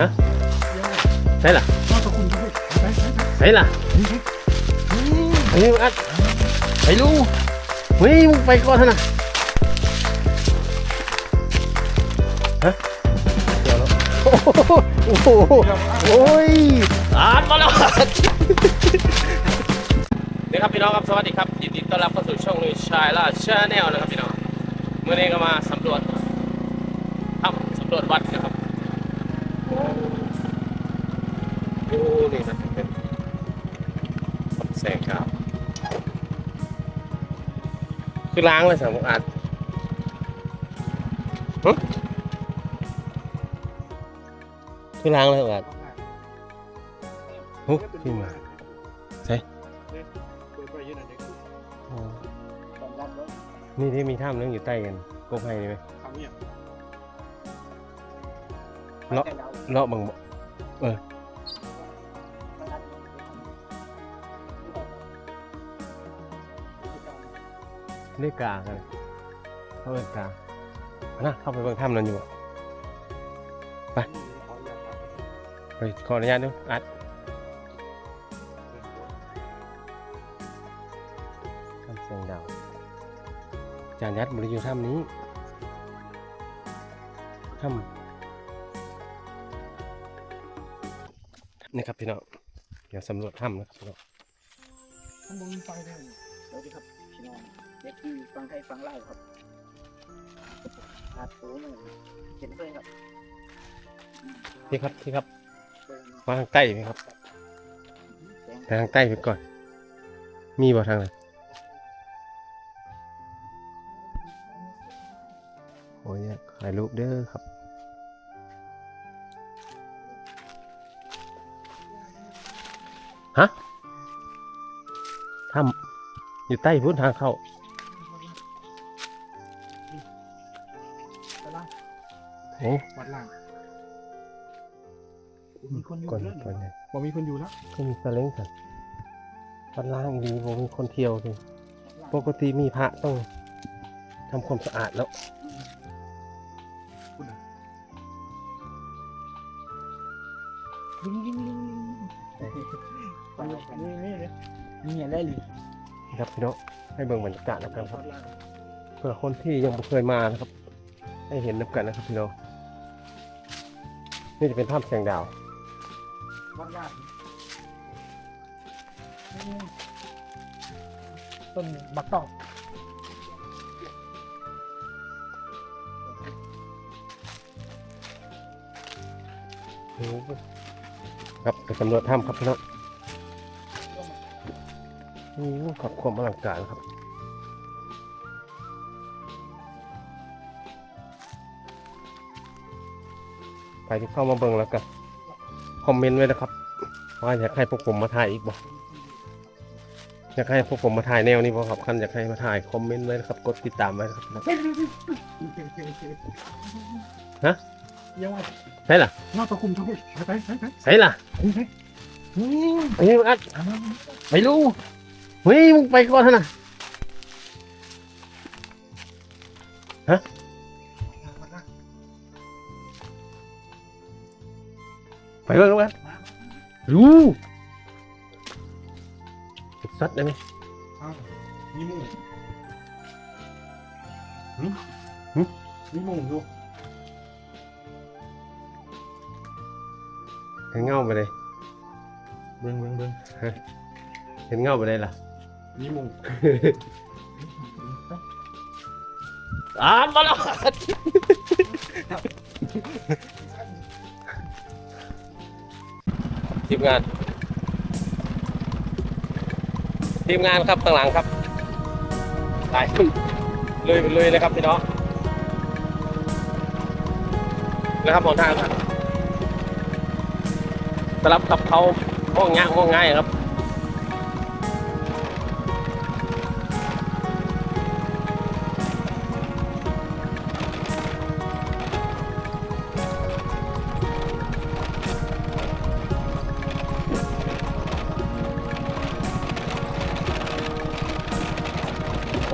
ฮะใช่ล่ะนอกจากคุณด้วยไปไปไปใช่ล่ะเฮ้ยอัดไปลูเฮ้ยมึงไปก่อนเถอะนะฮะเดี๋ยวแล้วโอ้โหโอ้โหโอ้ยอ่านมาแล้วนี่ครับพี่น้องครับสวัสดีครับยินดีต้อนรับเข้าสู่ช่องลุยชายล่าชาแนลนะครับพี่น้องเมื่อนี้ก็มาสำรวจถ้ำสำรวจวัดนะครับ โอ้โหนี่นะเป็นแสงครับ คือล้างเลยสามอัดหึคือล้างเลยสามอัดหุขึ้นมาใช่เปิดไปยืนอะไรอ๋อสองลำแล้วนี่ที่มีถ้ำนึงอยู่ใต้กันกบให้นี่ไหมทำเนี่ยเลาะ เลาะบังบ่เออเรียกกากันเขาเรียกกาเอานะเข้าไปเบิ่งถ้ำนั้นอยู่บ่ไปขออนุญาตดูอัดถ้ำเสียงดาวจานยัดบริอยู่ถ้ำนี้ถ้ำ นี่ครับพี่น้องเดี๋ยวสำรวจถ้ำนะครับพี่น้องข้างบนมีไฟเลยสวัสดีครับพี่น้องเด็กที่ฟังไทยฟังเล่าครับอาตูหนึ่งเห็นเลยครับพี่ครับพี่ครับเบิ่งมาทางใต้ไหมครับแสงไปทางใต้ไปก่อน มีบ่ทางไหนโอ้ยถ่ายรูปเด้อครับ ฮะถ้ำอยู่ใต้พื้นทางเข้าไปล่างโอ้วัดล่างมีคนอยู่ก่อนแล้วก่อนไงบอกมีคนอยู่แล้วก็มีสเล้งสันวัดล่างดีผมมีคนเที่ยวเลยปกติมีพระต้องทำความสะอาดแล้ววิ่ นี่นี่เลยนี่ไรหรือครับพี่น้องให้เบิ่งบรรยากาศนะครับวัดล่างเพื่อคนที่ยังไม่เคยมานะครับ ให้เห็นน้ำกันนะครับพี่น้องนี่จะเป็นถ้ำแสงดาววัดล่าต้นบักตอกครับไปสำรวจถ้ำครับพี่น้อง นี่ขอบความอลังการครับไปที่เข้ามาเบิ่งแล้วกันคอมเมนต์ไว้นะครับ ว่าอยากให้พวกผมมาถ่ายอีกบ่อยากให้พวกผมมาถ่ายแนวนี้บ่ครับคันอยากให้มาถ่ายคอมเมนต์ไว้นะครับ กดติดตามไว้นะครับฮะยังไงใช่ล่ะนอกจากคุมทั้งหมดไปไปไปไปใช่ล่ะไปนี่เฮ้ยอัดไปลู เฮ้ยมึงไปก่อนเถอะนะไปเบิ่งแล้วกันดูสัตว์ได้ไหมนี่มุงนี่มุงดูเห็นเงาไปเลยเบิ้งเบิ้งเบิ้งเห็นเงาไปเลยล่ะ นี่มุงอ่านมาแล้วทีมงาน ทีมงานครับข้างหลังครับไปลุยลุยเลยครับพี่น้องนะครับมองทางครับสลับกับเขาห้องง่ายห้องง่ายครับ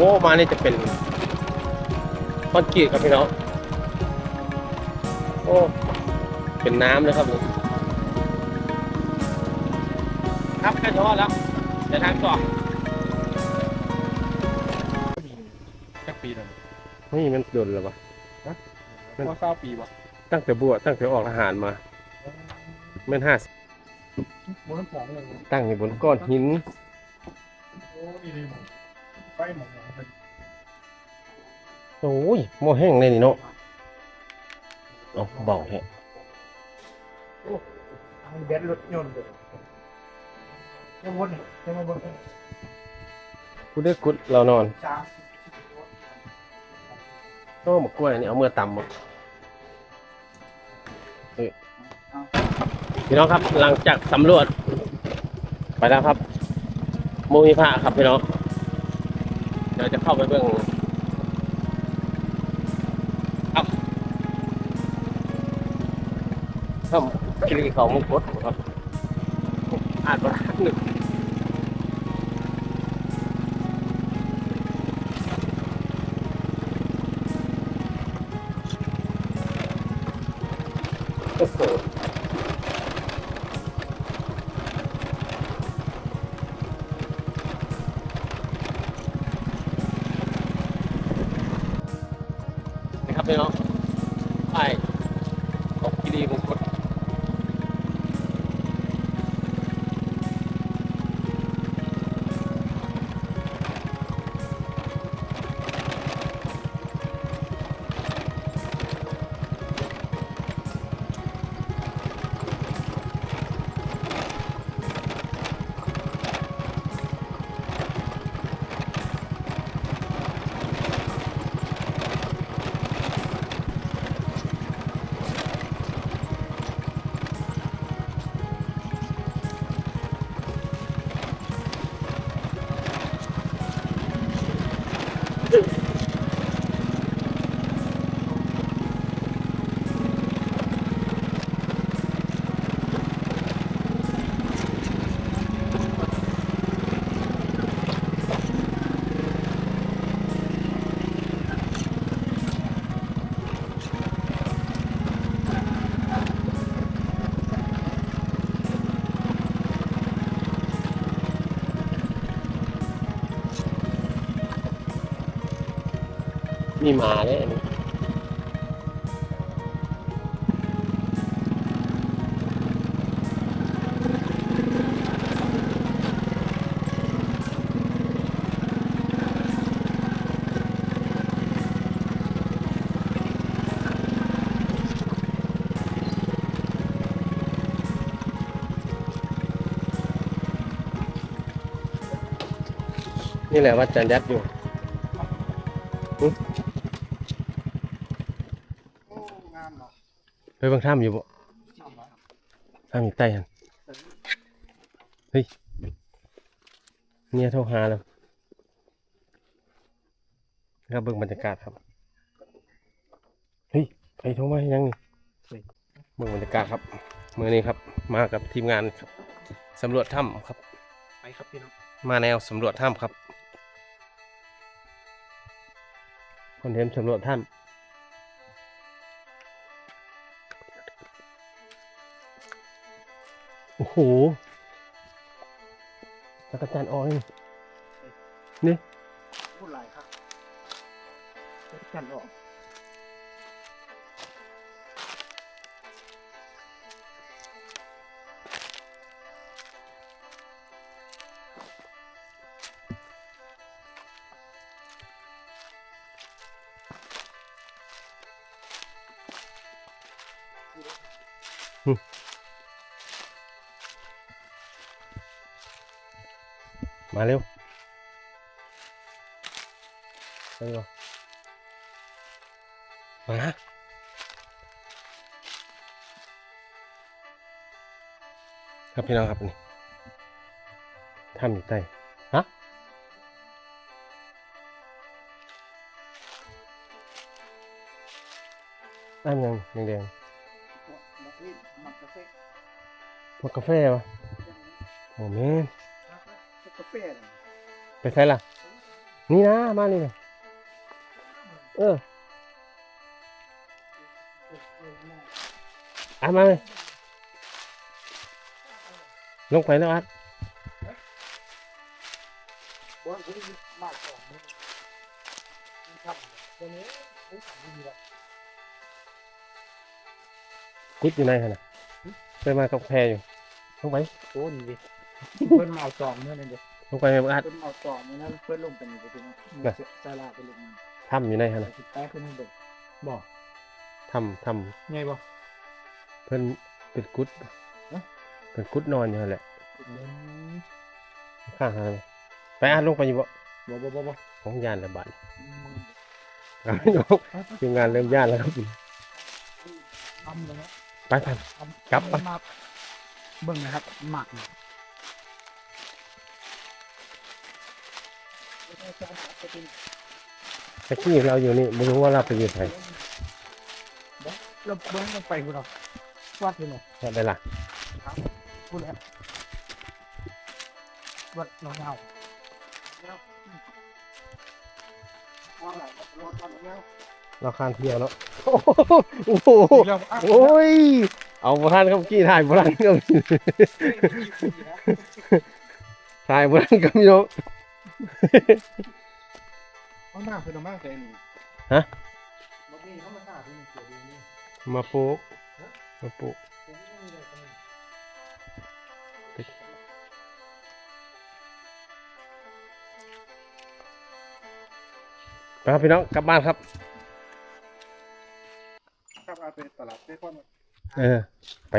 อ้มานี่จะเป็นคอนกรีตครับพี่น้องโอ้เป็นน้ำเลยครับนี่ครับแค่เฉพาะแล้วเดี๋ยวทางต่อจักปีเลยนี่มันโดนแล้วปะมันว่าเก้าปีวะตั้งแต่บวชตั้งแต่ออกทหารมาเมื่อห้าบนของเลยตั้งอยู่บนก้อนหิน โอ้ยดีไฟหมองเป็น โอ้ยโมแห้งเลยนี่เนาะเอาเบาแฮะเบสรถยนต์เลยยังวนยังมาบนกูได้กุดเรานอนสามโอ้หมกกล้วยนี่เอาเมื่อตำหมดเฮ้ยพี่น้องครับหลังจากสำรวจ ไปแล้วครับโมหิพะครับพี่น้องเดี๋ยวจะเข้าไปเบื้อง ถ้ำคลิเขามงคตครับอ่านประทัดหนึ่งโอ้โห มีหมาเลยนนี้นี่แหละวัดจันยัดอยู่ งามเนาะ ไปเบางถ้ำอยู่บ่ถ้ำอยู่ใต้หันเฮ้ยเนี่ยโทรหาแล้วครับเบิ่งบรรยากาศครับ เฮ้ยใครโทรมาให้ยังนี่เบิ่งบรรยากาศครับเมื่อนี้ครับ มากับทีมงานครับสำรวจถ้ำครับ ไปครับพี่น้องมาแนวสำรวจถ้ำครับคอนเทนต์สำรวจถ้ำ โอ้โหจักรจันออยนี่พูดหลายครับจันออก มาเร็วไปดีกว่ามาครับพี่น้องครับนี่ถ้ำอยู่ใต้ฮะน้ำยังแดงมักนี่มักกาแฟๆมากาแฟวะโอ้แม่น กาแฟเลยไปใส่ล่ะ นี่นะมานี่นะเอออะมาเลยลงไปแล้วอัดบอลคุณมากสองมือทำตัวนี้ไม่ทำดีหรอกกุดอยู่ในขนาดเคยมากับแพรอยู่ลงไปโอ้นี่ดิเพิ่นมาเอาสองมือนั่นเด็ ลงไปไม่อัด เพิ่นมาเอาสองมือนั่นเพิ่นลงไปนี่ไปถึงน่ะซาลาไปลงถ้ำอยู่ในขไปนาดติดแป๊ขึ้นนี่เด็กบอกถ้ำถ้ไงบ่ำเพิ่นเป็นกุดเป็นกุดนอนอยู่นั่นแหละข้างทางเลยไปอัดลงไปอยู่บ่บ่บ่บ่บ่ของยานระบาดเอาพี่น้องทีมงานเริ่มย่านแล้วครับทำเลยนะไปไป กลับปะมาเบิ่งนะครับหมักนี่ ตะกี้เราอยู่นี่ไม่รู้ว่าเราไปอยู่ไหนเราเบิ่งลงไปพุ่นเอาวัดอยู่เนาะแค่ไปละพูดแล้ววัดหนองเงาเราคานเที่ยวแล้วโอ้โหเราอะโอ้ยเอาโบราณครับกี้ถ่ายโบราณครับถ่ายโบราณครับพี่น้อง เอาหน้าเพิ่นเอามากเลยนี่ฮะบ่มีเขามาหน้าเพิ่นเสียดีนี่มาปลูกมาปลูกผมไม่มีเลยตรงนี้ไปครับพี่น้องกลับบ้านครับ ครับเอาไปตลาดเต้ก่อน เออ ไป